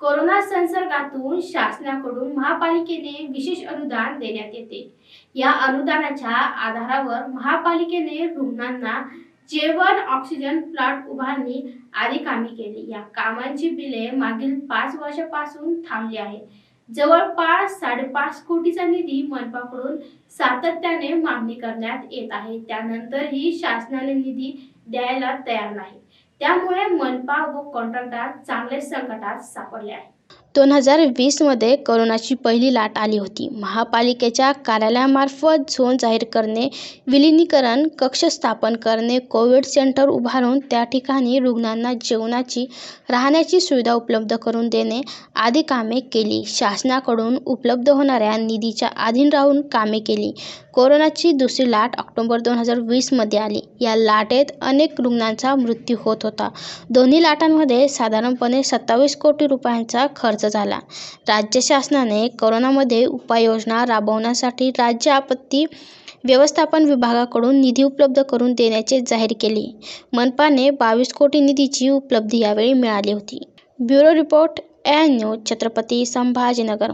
Corona संसर्गातून शासनाकडून महापालिकेने विशेष अनुदान देण्यात येते. या अनुदानाच्या आधारावर महापालिकेने रुग्णांना जेवण ऑक्सिजन प्लांट उभारणी आदी कामे केली. या कामांची बिले मागील पाच वर्षापासून थांबली आहे जवळपास साडेपाच कोटीचा निधी मनपाकडून सातत्याने मागणी करण्यात येत आहे. त्यानंतरही शासनाने निधी द्यायला तयार नाही. त्यामुळे मनपा व कॉन्ट्रॅक्टर चांगले संकटात सापडले आहे. दोन हजार वीसमध्ये करोनाची पहिली लाट आली होती. महापालिकेच्या कार्यालयामार्फत झोन जाहीर करणे विलिनीकरण कक्ष स्थापन करणे कोविड सेंटर उभारून त्या ठिकाणी रुग्णांना जेवणाची राहण्याची सुविधा उपलब्ध करून देणे आदी कामे केली. शासनाकडून उपलब्ध होणाऱ्या निधीच्या अधीन राहून कामे केली. कोरोनाची दुसरी लाट ऑक्टोबर दोन हजार वीसमध्ये आली. या लाटेत अनेक रुग्णांचा मृत्यू होत होता. दोन्ही लाटांमध्ये साधारणपणे सत्तावीस कोटी रुपयांचा खर्च झाला. राज्य शासनाने कोरोनामध्ये उपाययोजना राबवण्यासाठी राज्य आपत्ती व्यवस्थापन विभागाकडून निधी उपलब्ध करून देण्याचे जाहीर केले. मनपाने बावीस कोटी निधीची उपलब्धी यावेळी मिळाली होती. Bureau report N news Chhatrapati Sambhajinagar.